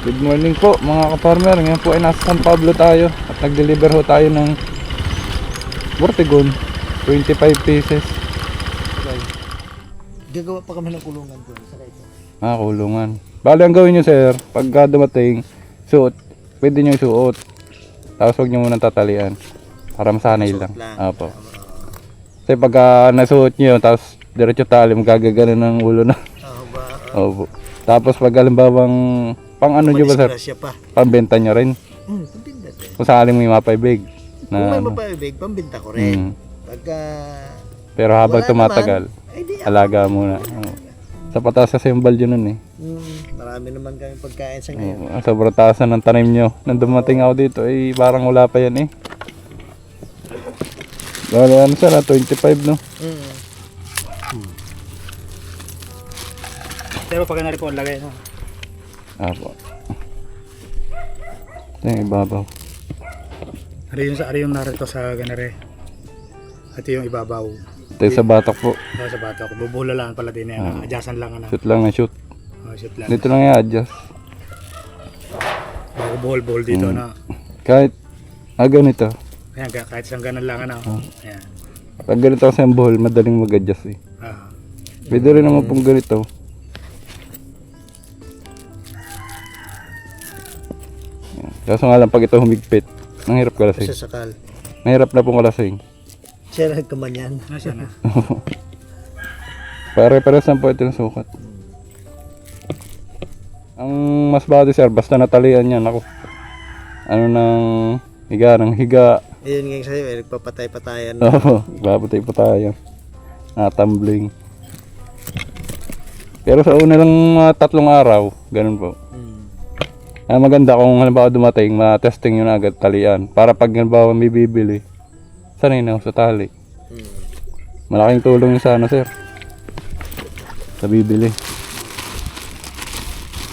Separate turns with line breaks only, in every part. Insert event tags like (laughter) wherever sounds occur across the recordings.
Good morning po mga ka-farmer. Ngayon po ay nasa San Pablo tayo at nag-deliver ho tayo ng Vortigon 25 pieces.
Gagawa pa kami ng kulungan ko.
Ah, kulungan. Bali ang gawin nyo sir, pagka dumating, suot, pwede nyo isuot. Tapos huwag nyo munang tatalian. Para masanay lang.
Lang.
Apo. Kasi pagka nasuot nyo, tapos diretso tali, magagagano ng ulo na.
Ah?
Opo. Tapos pag halimbawang pang ano nyo ba sir?
Madisgrasya pa.
Pambenta nyo rin.
Hmm, pambinta din.
Kung sakaling may mapaibig.
Kung may
Na, ano.
mapaibig, pambinta ko rin.
Mm.
Pagka...
Pero habang
Wala
tumatagal,
Ay, di.
alaga muna. Sa pataas kasi yung balyo nun eh.
Hmm, marami naman kami pagkain sa ngayon.
Oo, sobrang taas na ng tanim nyo. Nang dumating ako dito, eh, parang wala pa yan eh. Bale, ano sana, 25 no?
Hmm.
Pero pag nari po ang lagay, no?
Apo. Ito yung ibabaw.
Ari yung, ari yung narito sa ganare. At yung ibabaw.
Ito yung sa batok po.
Ito sa bato ko. Bubula lang pala din yan.
Ah.
Adjustan lang ano.
Shoot lang na shoot.
Oh, shoot lang.
Dito lang i-adjust.
Bago buhol buhol dito
Mm.
na.
Kahit, ah ganito.
Ayan, ka- kahit isang ganun lang ano.
Ah.
Ayan.
Pag ganito kasi ang buhol, madaling mag-adjust eh.
Ah.
Pwede rin naman pong ganito. Kaso nga lang pag ito humigpit, nanghirap kalasing.
Sasakal.
Mahirap na pong kalasing.
Siya nagkamanyan.
Nasaan na? (laughs)
Pare-pares lang po ito yung sukat. Ang mas bati sir, basta natalian yan ako. Ano nang higa, ng higa.
Ayun nga sa'yo, eh, nagpapatay-patayan.
Oo, babutay pa tayo. Natambling. Pero sa una lang mga tatlong araw, ganun po.
Hmm.
Ah, maganda kung halimbawa dumating, ma-testing yun agad talian. Para pag halimbawa may bibili, sanay na sa tali. Malaking tulong yun sa ano sir. Sa bibili.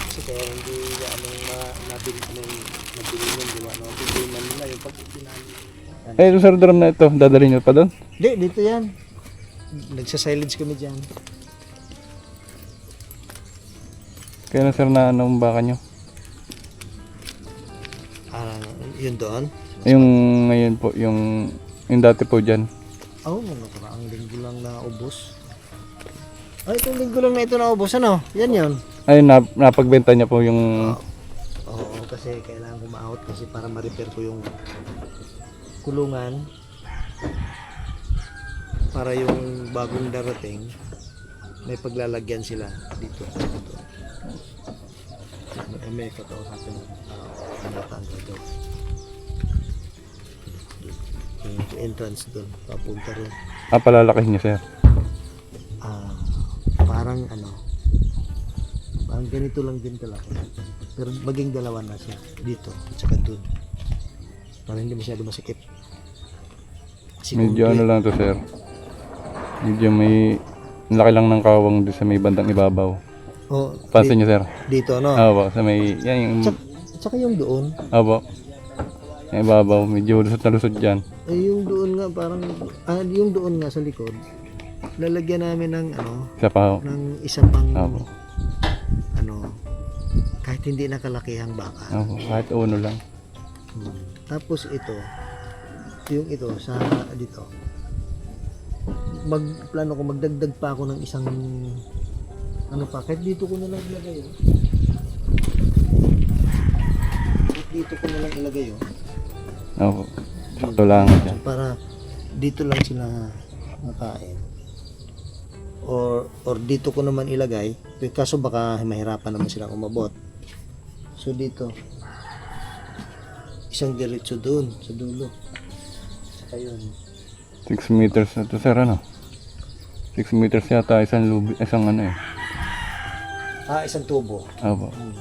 Kasi kaya hindi anong nabili, anong nabili yun, di ba? No? Bibili man nila yung pag pinali.
Eh, yung sir drum na ito, dadalhin nyo pa doon?
Hindi, dito yan. Nagsa-silage kami dyan.
Kaya na sir na anong baka nyo?
Yun doon.
Yung ngayon po, yung, yung dati po dyan.
Oo, oh, nakaraang linggo lang na ubos. Ay, itong linggo lang na ito na ubos. Ano? Yan yun.
Ayun, na, napagbenta niya po yung...
Oo, kasi kailangan ko ma-out kasi para ma-repair ko yung kulungan para yung bagong darating may paglalagyan sila dito. dito. May, may kakausapin uh, kanatan ko doon. Yung entrance doon, papunta rin.
Ah, palalakihin niya sir.
Ah, parang ano, parang ganito lang din kalaki. Pero maging dalawa na siya dito at saka doon. Para hindi masyado masikip. Kasi
Medyo ano lang to sir. Medyo may... ang Laki lang ng kawang doon sa may bandang ibabaw.
Oh,
Pansin niyo sir?
di- dito no.
Ah, po, sa may... Yan yung...
Tsaka, tsaka yung doon,
Ah, po. Yung ibabaw, medyo lusot na lusot dyan.
eh, yung doon nga parang ah, yung doon nga sa likod. Lalagyan namin ng ano,
Isa pa ho.
ng isa pang
Ah, po.
ano kahit hindi nakalakihang baka.
Ah, po. Kahit uno lang.
Hmm. Tapos ito, yung ito sa dito. Magplano ko magdagdag pa ako ng isang ano pa, kahit dito ko na lang ilagay. Oh. Kahit dito ko na lang ilagay oh.
Ah, po. Sakto lang dyan.
Para dito lang sila makain. Or or dito ko naman ilagay, kaso baka mahirapan naman silang umabot. So dito isang diretso doon sa dulo. Saka yun.
6 meters na to sir, ano? 6 meters yata, isang lubi, isang ano eh.
Ah, isang tubo.
Ah, po.
Hmm.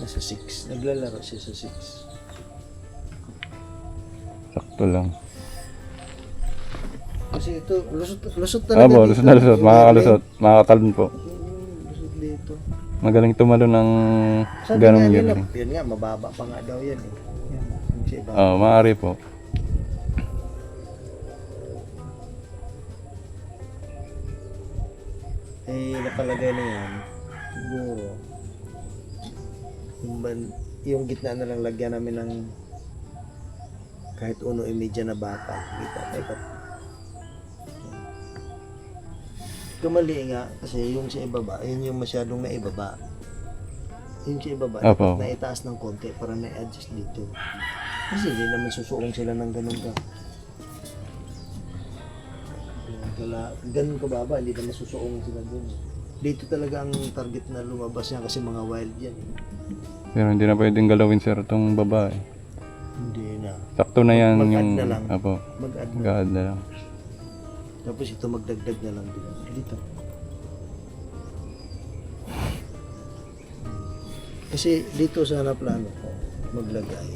Nasa 6. Naglalaro siya sa 6.
Sakto lang.
Kasi ito, lusot, lusot talaga
po, lusot na lusot. Makakalusot. Makakatalon po.
Hmm, Lusot dito.
Magaling tumalo ng
Sabi
ganong
nga nila,
yun.
yun nga, mababa pa nga daw yan eh. Yan, yung sa iba.
Oo, maaari po.
Eh, napalagay na yan. Siguro. Yung ban, yung gitna na lang lagyan namin ng kahit uno imedya na baka. Kita, teka. Kamali nga, kasi yung sa ibaba, yun yung masyadong naibaba. Yung sa ibaba,
Opo.
naitaas ng konti para na-adjust dito. Kasi hindi naman susuong sila ng ganun ka. Kala, ganun kababa, hindi naman susuong sila dun. Dito talaga ang target na lumabas niya kasi mga wild yan.
Pero hindi na pwedeng galawin sir itong babae.
Hindi na.
Sakto na yan
Mag-add
yung...
na lang.
Apo,
Mag-add na.
mag-add na lang.
Tapos ito magdagdag na lang din. Dito. Kasi dito sana plano ko maglagay.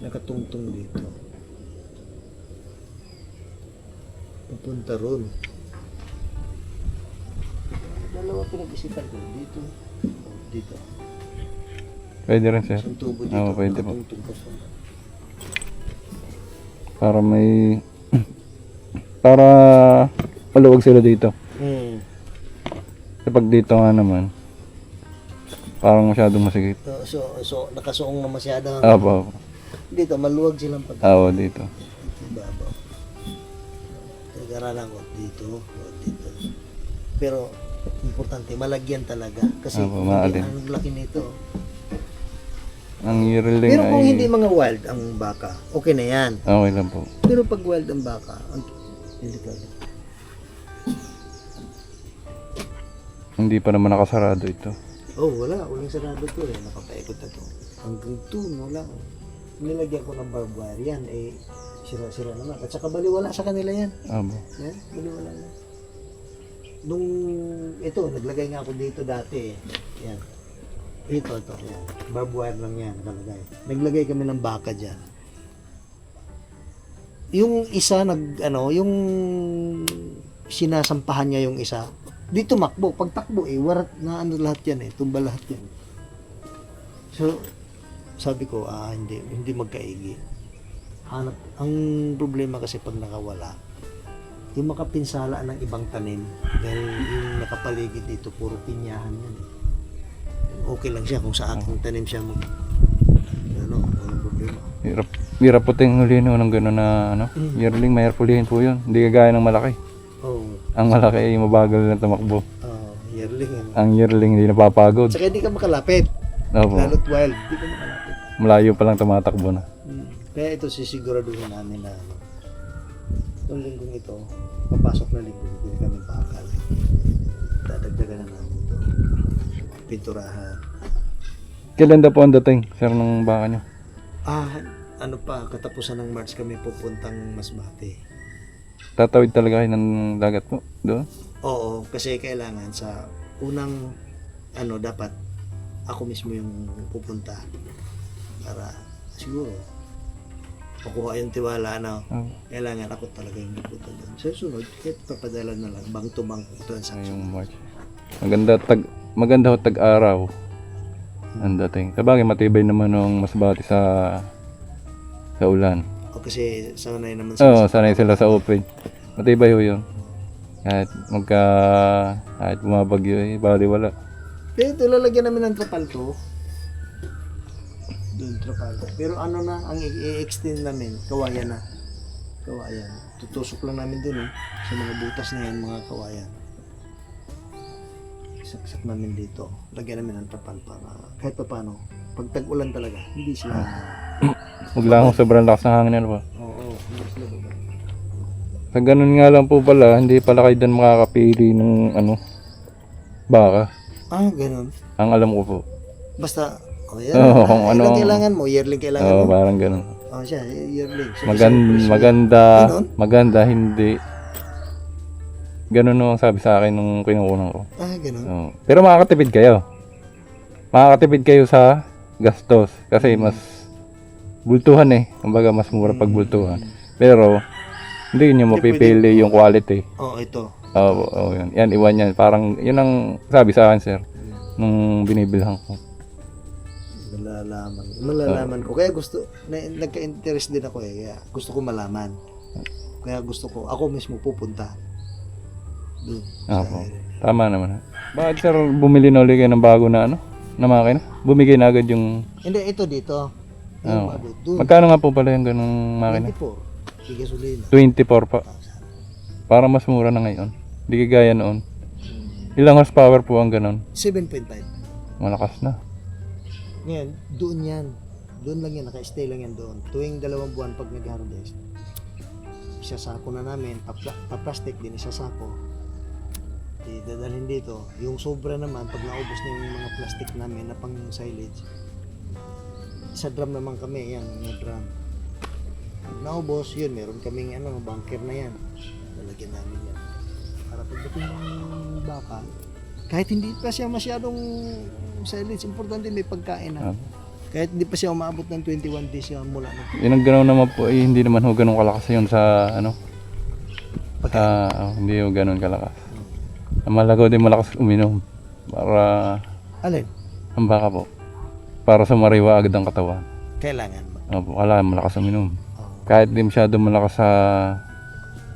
Nakatungtong dito. Papunta ron. Dalawa pinag-isipan ko. Dito. Dito.
Pwede rin sir.
Isang tubo dito.
Oo, pwede po.
nakatungtong pa sa
Para may... (clears throat) para maluwag sila dito.
Hmm.
Kapag dito nga naman, parang masyadong masigit.
So, so, so, nakasuong na masyado.
Apo, apo.
Dito, maluwag silang pag
Apo dito.
Ibabaw. Nag-aralan ko dito, dito. Pero importante, malagyan talaga. Kasi
Opo,
hindi, ang laki nito.
Ang yearling
Pero kung
ay...
hindi mga wild ang baka, okay na yan.
Okay lang po.
Pero pag wild ang baka, ang delikado.
Hindi pa naman nakasarado ito.
Oh, wala. Walang sarado to eh. Nakapaikot na to. Hanggang doon, wala. Nilagyan ko ng barbed wire yan, eh, sira-sira naman. At saka baliwala sa kanila yan.
Apo.
Yan, baliwala na. Nung ito, naglagay nga ako dito dati eh. Yan. Ito, ito. Yan. Barbed wire lang yan, nakalagay. Naglagay kami ng baka dyan. Yung isa, nag, ano, yung sinasampahan niya yung isa, dito makbo. Pag takbo eh, warat na ano lahat yan eh. Tumba lahat yan. So, sabi ko, ah, hindi, hindi magkaigi. Hanap, ang problema kasi pag nakawala, yung makapinsala ng ibang tanim dahil yung nakapaligid dito puro pinyahan yan eh. Okay lang siya kung sa aking tanim siya mag ano, walang problema
Hirap, hirap po tayong hulihin ng gano'n na ano.
Mm.
Yearling, mahirap hulihin po yun. Hindi kagaya ng malaki.
oh
Ang malaki ay mabagal na tumakbo.
uh, yearling ano.
Ang yearling hindi napapagod.
saka hindi ka makalapit
Opo.
lalo't wild hindi ka makalapit
Malayo pa lang tumatakbo na.
Hmm. kaya ito sisiguraduhin namin na ano, itong linggong ito papasok na linggo bibili kami bakal dadagdagan na namin pinturahan
Kailan daw po ang dating, sir, ng baka nyo?
Ah, ano pa, katapusan ng March kami pupuntang Masbate.
Tatawid talaga kayo ng dagat po doon?
Oo, kasi kailangan sa unang ano dapat ako mismo yung pupunta para siguro makuha yung tiwala na
Oh,
kailangan ako talaga yung pupunta doon. Sa sunod, kahit papadala na lang, bang to bang transaction.
ngayong March. Maganda tag maganda ho tag-araw. Ang dating. Sabagay matibay naman ng masbati sa sa ulan.
O kasi sanay naman
Oo,
sila.
oh, sanay sila sa open. Matibay ho yun. Kahit magka kahit bumabagyo eh, bali wala.
Pero ito, lalagyan namin ng trapal to. Doon, trapal. Pero ano na, ang i-extend namin, kawayan na. Kawayan. Tutusok lang namin doon eh. Sa mga butas na yan, mga kawayan. Saksak namin dito. Lagyan namin ng trapal para kahit pa paano, pag tag-ulan talaga, hindi sila...
Huwag lang kung sobrang lakas ng hangin ano ba.
Oo, hindi sila baba.
Sa ganun nga lang po pala, hindi pala kayo doon makakapili ng ano, baka.
Ah, ganun.
Ang alam ko po.
Basta, oh yan.
Oo,
ah,
kung
ilan
ano-
kailangan mo? Yearling kailangan
Oo,
mo?
parang ganun.
Oh, siya, yearling. So,
Magan maganda, maganda, hindi. Ganun no ang sabi sa akin nung kinukunan ko.
Ah, ganun.
Oo. Pero makakatipid kayo. Makakatipid kayo sa gastos. Kasi mas bultuhan eh. Kumbaga mas mura pag bultuhan. Pero, hindi nyo mapipili yung quality.
Oh, ito.
Oo, oo, yun. Yan, iwan yan. Parang, yun ang sabi sa akin, sir. Nung binibilhan ko.
Malalaman. Malalaman ko. Kaya gusto, na, nagka-interest din ako eh. Kaya gusto ko malaman. Kaya gusto ko, ako mismo pupunta. Area.
Tama naman. ha. Bakit, sir, bumili na ulit kayo ng bago na ano? na makina? Bumigay na agad yung...
Hindi, ito dito.
Oo.
Yung doon.
Magkano nga po pala yung ganung makina?
24. Sige, gasolina.
24 pa. Para mas mura na ngayon. Hindi kagaya noon. Ilang horsepower po ang ganun?
7.5.
Malakas na.
Ngayon, doon yan. Doon lang yan, naka-stay lang yan doon. Tuwing dalawang buwan pag nag-harvest, isasako na namin, papla- pa-plastic din, isasako. Idadalhin dito. Yung sobra naman, pag naubos na yung mga plastic namin na pang silage, sa drum naman kami, yan, mga drum. Pag naubos, yun, meron kaming ano, bunker na yan. Lalagyan namin yan. Para pagdating ng baka, kahit hindi pa siya masyadong silage, importante may pagkain na.
Ah.
Kahit hindi pa siya umabot ng 21 days siya mula na.
Yun ang naman po, eh, hindi naman ho ganun kalakas yun sa ano. Sa, oh, hindi ho ganun kalakas. Malagaw din malakas uminom. Para,
Alin?
ang baka po. Para sumariwa agad ang katawan.
Kailangan.
Opo, kala malakas uminom.
Oh,
Kahit di masyado malakas sa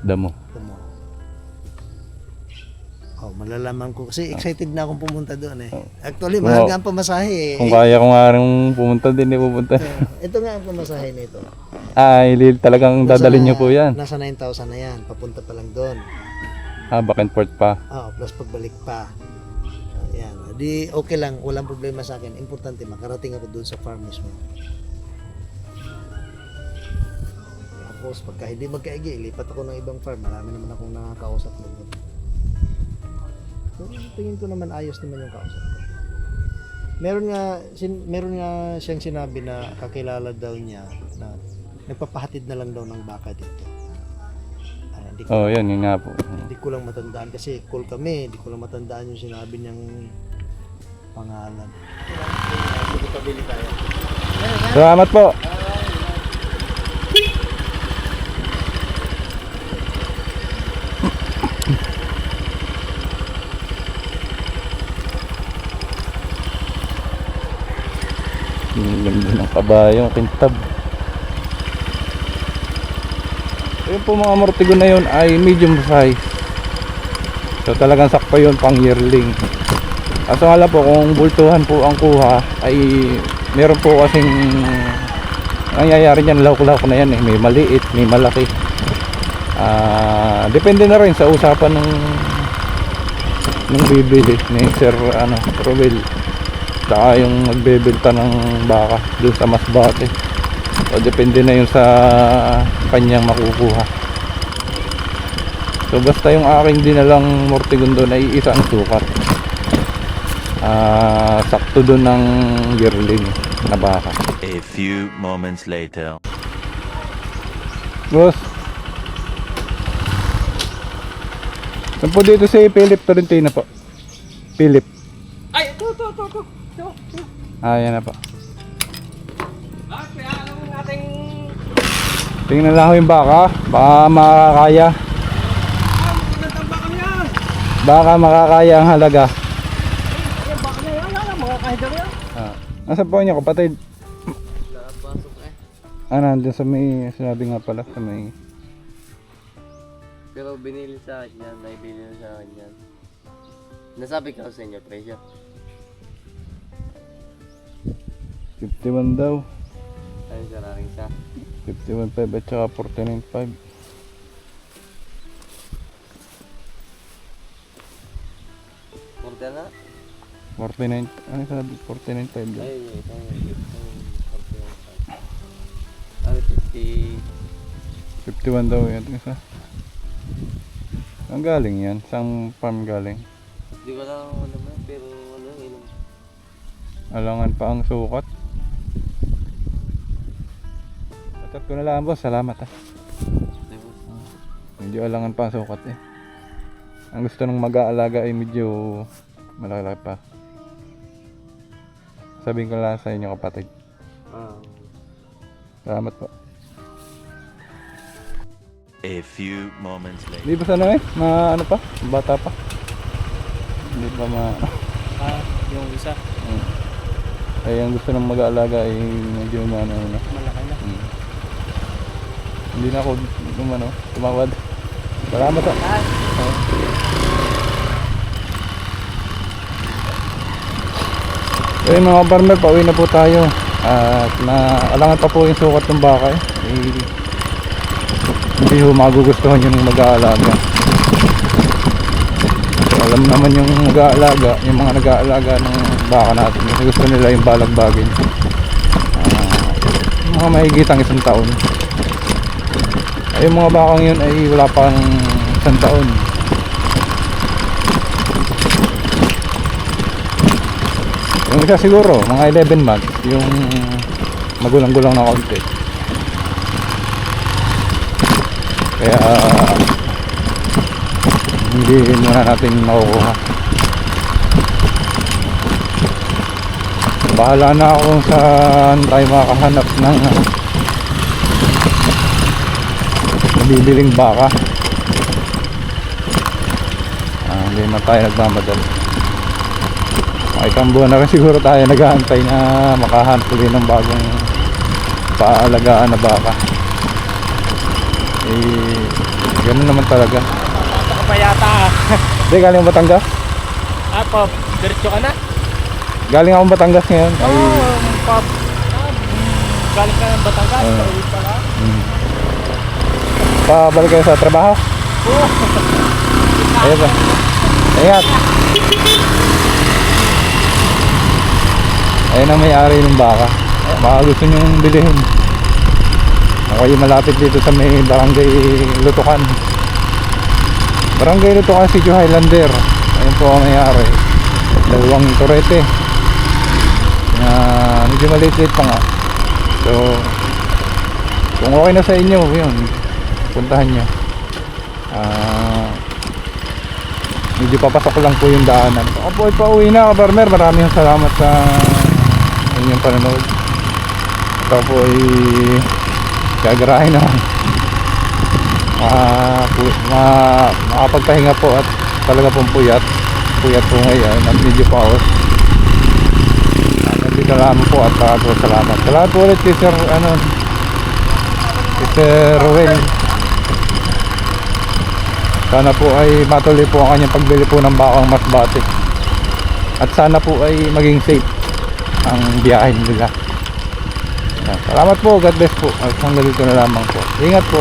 damo.
tumo. Oh, malalaman ko. Kasi excited na akong pumunta doon eh. Actually,
Kung-
mahal nga ang pamasahe eh.
Kung kaya ko nga rin pumunta din, eh, pupunta.
Ito nga ang pamasahe nito.
Ay, li- talagang dadalhin niyo po yan.
Nasa 9,000 na yan. Papunta pa lang doon.
Ah, back and forth pa.
Oh, plus pagbalik pa. Ayan. Di okay lang. Walang problema sa akin. Importante, makarating ako doon sa farm mismo. Tapos, pagka hindi magkaigi, lipat ako ng ibang farm. Marami naman akong nakakausap na doon. So, tingin ko naman ayos naman yung kausap ko. Meron nga, sin, meron nga siyang sinabi na kakilala daw niya na nagpapahatid na lang daw ng baka dito. Hindi ko
Oh, yan, yun nga po.
hindi ko lang matandaan kasi call kami, hindi ko lang matandaan yung sinabi niyang pangalan. Sige, pabili tayo.
Salamat po. Ang ganda ng kabayong kintab. Yung po mga mortigo na yun ay medium size. So talagang sakto yun pang yearling. Kaso nga po kung bultuhan po ang kuha ay meron po kasing nangyayari niyan lawak-lawak na yan eh. May maliit, may malaki. Ah, depende na rin sa usapan ng ng bibili ni Sir ano, Robel. Saka yung magbebenta ng baka doon sa Masbate. So depende na yun sa kanyang makukuha. So basta yung aking dinalang mortigon doon ay isa ang sukat. Ah, sakto doon ng yearling na baka.
A few moments later.
Boss. Saan po dito si Philip Torrentino po? Philip.
Ay, ito, ito, ito, ito. Ito.
Ah, yan na po.
Ah, kaya anong ating...
Tingnan lang yung baka. Baka makakaya.
Baka
makakaya ang halaga. Ah. Nasaan po niya kapatid?
Eh.
Ah, nandun sa may, sinabi nga pala sa may...
Pero binili sa akin yan, naibili na sa akin yan. Nasabi ko sa inyo, presyo.
51 daw.
Sa.
51.5 at saka 49.5.
Punta na?
49, ano sabi? 49.5 daw.
Ayun yun, ito yung gift. Ano, 50...
51 daw yan isa. Ang galing yan? Saan farm galing?
Hindi ko lang ba, pero ano, yun.
Alangan pa ang sukat. Atat ko na lang boss, salamat ah.
Diba?
Medyo alangan pa ang sukat eh. Ang gusto ng mag-aalaga ay medyo malaki pa. Sabihin ko lang sa inyo kapatid.
Ah.
Salamat po.
A few moments later.
Hindi ba sana eh? Ma ano pa? Bata pa. Hindi pa ma...
Ah, yung isa,
Ay ang gusto ng mag-aalaga ay medyo ma ano na. Hindi na ako umano, tumawad. Salamat po. So yung mga farmer, pauwi na po tayo. At naalangan pa po yung sukat ng baka eh. eh hindi ho magugustuhan yung mag-aalaga. So, alam naman yung mag-aalaga, yung mga nag-aalaga ng baka natin. Kasi gusto nila yung balagbagin. Ah, yung mga mahigitang isang taon. Yung mga bakang yun ay wala pang isang taon. Yung isa siguro, mga 11 months, yung magulang-gulang na konti. Kaya hindi muna natin makukuha. Bahala na ako saan tayo makakahanap ng uh, nabibiling baka. Ah, hindi na tayo nagmamadali. Mga itang buwan na rin siguro tayo nag-aantay na makahanap ulit ng bagong paalagaan na baka. Eh, ganun naman talaga.
Ako pa yata ah. (laughs)
Hindi, galing Batangas.
Ah, Pop, diretso ka na?
Galing akong Batangas ngayon. Ay,
Oo, Pop. Ah, galing ka ng Batangas, pa ka.
pabalik kayo sa trabaho. Ayun ba? Ingat. Ayun ang may-ari ng baka. Baka gusto nyong bilhin. Ako yung malapit dito sa may barangay Lutukan. Barangay Lutukan City Highlander. Ayun po ang may-ari. Dalawang torete. Na medyo maliit-liit pa nga. So, kung okay na sa inyo, yun. Puntahan nyo. Ah, medyo papasok lang po yung daanan. Po ay pauwi na, Farmer. Maraming salamat sa inyong panonood. Ito po ay gagarahin naman. Ah, pu- ma makapagpahinga po at talaga pong puyat. Puyat po ngayon at medyo paos. Ah, lang po at uh, po salamat. Salamat po ulit kay Sir, ano, kay Sir Ruel. Sana po ay matuloy po ang kanyang pagbili po ng bakang masbate. At sana po ay maging safe ang biyahe nila. Salamat po, God bless po. At hanggang dito na lamang po. Ingat po.